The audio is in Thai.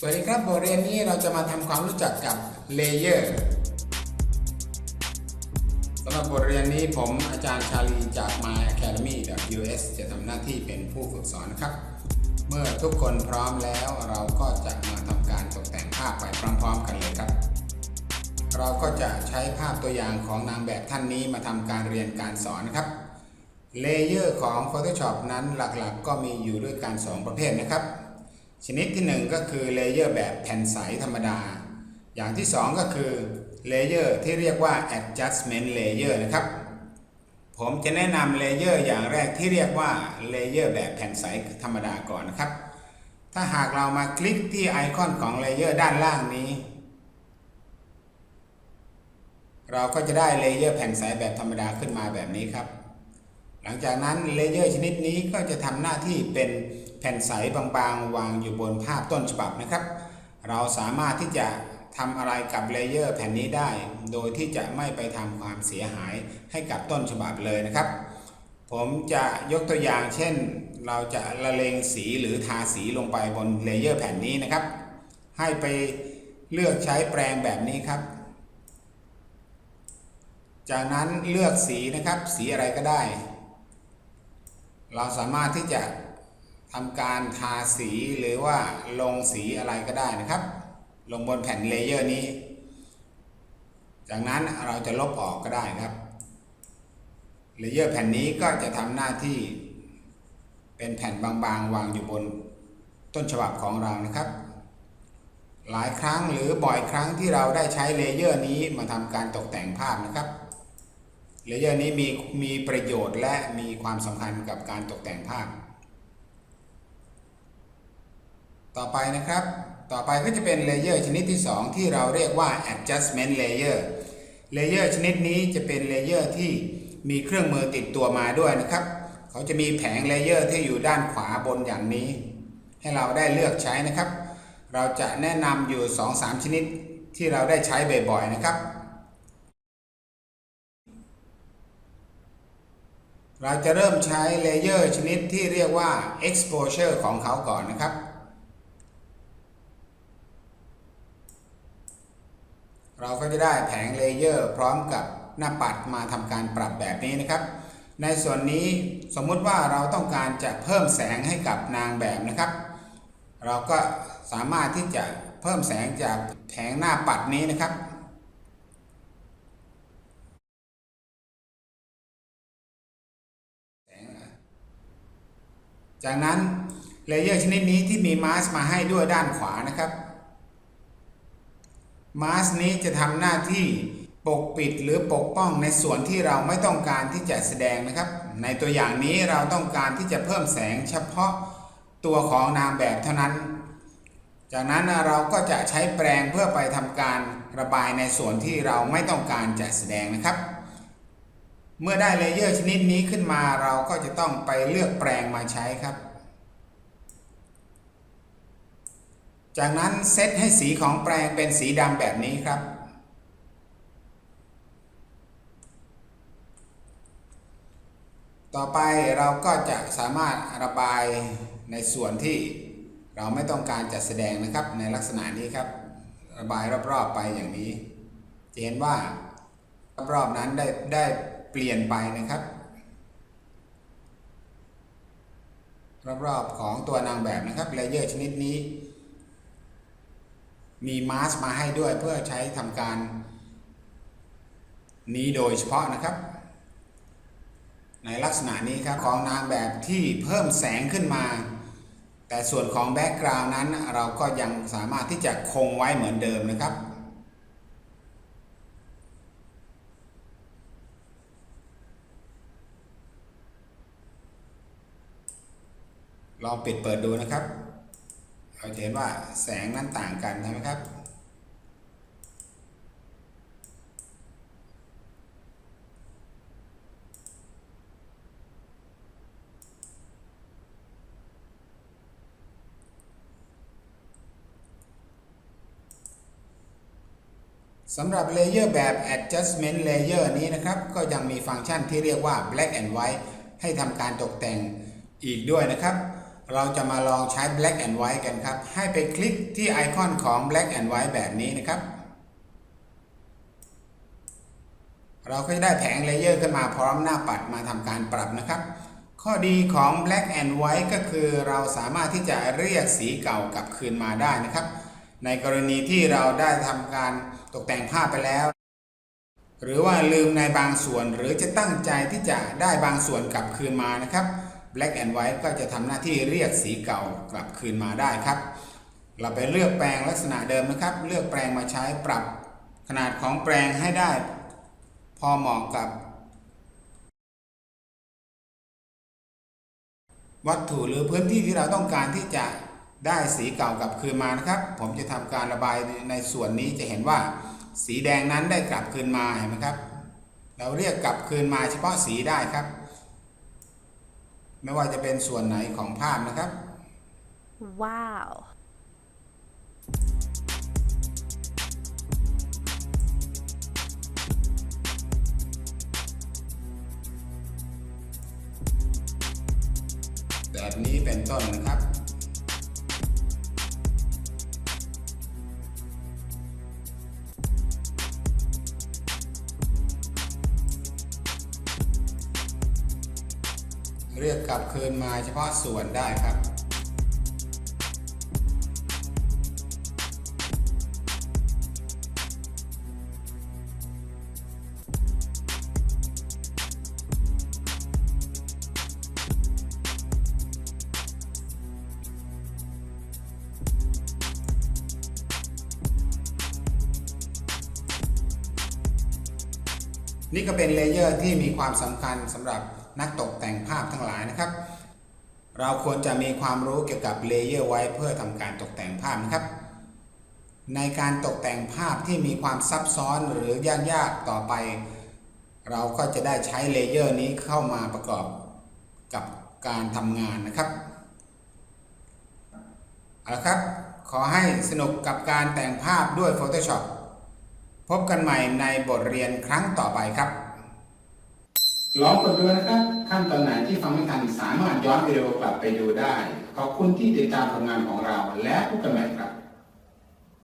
สวัสดีครับบทเรียนนี้เราจะมาทำความรู้จักกับเลเยอร์สำหรับบทเรียนนี้ผมอาจารย์ชาลีจาก My Academy US จะทำหน้าที่เป็นผู้ฝึกสอนนะครับ เมื่อทุกคนพร้อมแล้วเราก็จะมาทำการตกแต่งภาพไปพร้อม ๆ กันเลยครับ เราก็จะใช้ภาพตัวอย่างของนางแบบท่านนี้มาทำการเรียนการสอนครับเลเยอร์ของ Photoshop นั้นหลักๆก็มีอยู่ด้วยกัน 2 ประเภทนะครับ ชนิดที่ 1 ก็คือเลเยอร์แบบแผ่นใสธรรมดา อย่างที่ 2 ก็คือเลเยอร์ที่เรียกว่า adjustment layer นะครับ ผมจะแนะนำเลเยอร์อย่างแรกที่เรียกว่าเลเยอร์แบบแผ่นใสธรรมดาก่อนนะครับ ถ้าหากเรามาคลิกที่ไอคอนของเลเยอร์ด้านล่างนี้ เราก็จะได้เลเยอร์แผ่นใสแบบธรรมดาขึ้นมาแบบนี้ครับ ลังจากนั้นเลเยอร์ชนิดนี้ก็จะทำหน้าที่เป็นแผ่นใสบางๆ วางอยู่บนภาพต้นฉบับนะครับ เราสามารถที่จะทำอะไรกับเลเยอร์แผ่นนี้ได้ โดยที่จะไม่ไปทำความเสียหายให้กับต้นฉบับเลยนะครับ ผมจะยกตัวอย่างเช่น เราจะละเลงสีหรือทาสีลงไปบนเลเยอร์แผ่นนี้นะครับ ให้ไปเลือกใช้แปรงแบบนี้ครับ จากนั้นเลือกสีนะครับ สีอะไรก็ได้ เราสามารถที่จะทำการทาสีหรือว่าลงสีอะไรก็ได้นะครับ ลงบนแผ่นเลเยอร์นี้ จากนั้นเราจะลบออกก็ได้ครับเลเยอร์แผ่นนี้ก็จะทำหน้าที่เป็นแผ่นบางๆ วางอยู่บนต้นฉบับของเรานะครับ หลายครั้งหรือบ่อยครั้งที่เราได้ใช้เลเยอร์นี้มาทำการตกแต่งภาพนะครับ เลเยอร์นี้มีมีประโยชน์และมีความสำคัญกับการตกแต่งภาพ ต่อไปนะครับ ต่อไปก็จะเป็นเลเยอร์ชนิดที่ 2 ที่เราเรียกว่า adjustment layer เลเยอร์ชนิดนี้จะเป็นเลเยอร์ที่มีเครื่องมือติดตัวมาด้วยนะครับ เขาจะมีแผงเลเยอร์ที่อยู่ด้านขวาบนอย่างนี้ ให้เราได้เลือกใช้นะครับ เราจะแนะนำอยู่ 2-3 ชนิดที่เราได้ใช้บ่อยๆนะครับ เราจะเริ่มใช้เลเยอร์ชนิดที่เรียกว่า exposure ของเขาก่อนนะครับ เราก็จะได้แผงเลเยอร์พร้อมกับหน้าปัดมาทำการปรับแบบนี้นะครับ ในส่วนนี้สมมุติว่าเราต้องการจะเพิ่มแสงให้กับนางแบบนะครับ เราก็สามารถที่จะเพิ่มแสงจากแผงหน้าปัดนี้นะครับ จากนั้นเลเยอร์ชนิดนี้ที่มีมาส์มาให้ด้วยด้านขวานะครับมาส์นี้จะทำหน้าที่ปกปิดหรือปกป้องในส่วนที่เราไม่ต้องการที่จะแสดงนะครับ ในตัวอย่างนี้เราต้องการที่จะเพิ่มแสงเฉพาะตัวของนางแบบเท่านั้น จากนั้นเราก็จะใช้แปรงเพื่อไปทำการระบายในส่วนที่เราไม่ต้องการจะแสดงนะครับ เมื่อได้เลเยอร์ชนิดนี้ขึ้นมาเราก็จะต้องไปเลือกแปรงมาใช้ครับ จากนั้นเซตให้สีของแปรงเป็นสีดำแบบนี้ครับ ต่อไปเราก็จะสามารถระบายในส่วนที่เราไม่ต้องการจะแสดงนะครับในลักษณะนี้ครับ ระบายรอบๆไปอย่างนี้ จะเห็นว่ารอบๆนั้นได้ได้ เปลี่ยนไปนะครับ รอบๆของตัวนางแบบนะครับเลเยอร์ชนิดนี้ มีมาสมาให้ด้วยเพื่อใช้ทำการ นี้โดยเฉพาะนะครับ ในลักษณะนี้ครับของนางแบบที่เพิ่มแสงขึ้นมา แต่ส่วนของแบ็กกราวน์นั้นเราก็ยังสามารถที่จะคงไว้เหมือนเดิมนะครับ ลองปิดเปิดดูนะครับ เราจะเห็นว่าแสงนั้นต่างกันใช่ไหมครับสำหรับเลเยอร์แบบ adjustment layer นี้นะครับ ก็ยังมีฟังก์ชันที่เรียกว่า black and white ให้ทำการตกแต่งอีกด้วยนะครับ เราจะมาลองใช้ black and white กันครับ ให้ไปคลิกที่ไอคอนของ black and white แบบนี้นะครับ เราก็จะได้แผงเลเยอร์ขึ้นมาพร้อมหน้าปัดมาทำการปรับนะครับ ข้อดีของ black and white ก็คือเราสามารถที่จะเรียกสีเก่ากลับคืนมาได้นะครับ ในกรณีที่เราได้ทำการตกแต่งภาพไปแล้ว หรือว่าลืมในบางส่วนหรือจะตั้งใจที่จะได้บางส่วนกลับคืนมานะครับ black and white ก็จะทำหน้าที่เรียกสีเก่ากลับคืนมาได้ครับ เราไปเลือกแปลงลักษณะเดิมนะครับ เลือกแปลงมาใช้ปรับขนาดของแปลงให้ได้ พอเหมาะกับ วัตถุหรือพื้นที่ที่เราต้องการที่จะได้สีเก่ากลับคืนมานะครับ ผมจะทำการระบายในส่วนนี้จะเห็นว่า สีแดงนั้นได้กลับคืนมาเห็นไหมครับ เราเรียกกลับคืนมาเฉพาะสีได้ครับ ไม่ว่าจะเป็นส่วนไหนของภาพนะครับ Wow. แบบนี้เป็นต้นนะครับ เรียกกลับคืนมาเฉพาะส่วนได้ครับ นี่ก็เป็นเลเยอร์ที่มีความสำคัญสำหรับ นักตกแต่งภาพทั้งหลายนะครับ เราควรจะมีความรู้เกี่ยวกับเลเยอร์ไว้เพื่อทำการตกแต่งภาพนะครับ ในการตกแต่งภาพที่มีความซับซ้อนหรือยากๆต่อไป เราก็จะได้ใช้เลเยอร์นี้เข้ามาประกอบกับการทำงานนะครับเอาละครับขอให้สนุกกับการแต่งภาพด้วย Photoshop พบกันใหม่ในบทเรียนครั้งต่อไปครับ ลองกดดูนะครับขั้นตอนไหนที่ฟังไม่ทันสามารถย้อนวิดีโอกลับไปดูได้ ขอบคุณที่ติดตามผลงานของเราและพบกันใหม่ครับ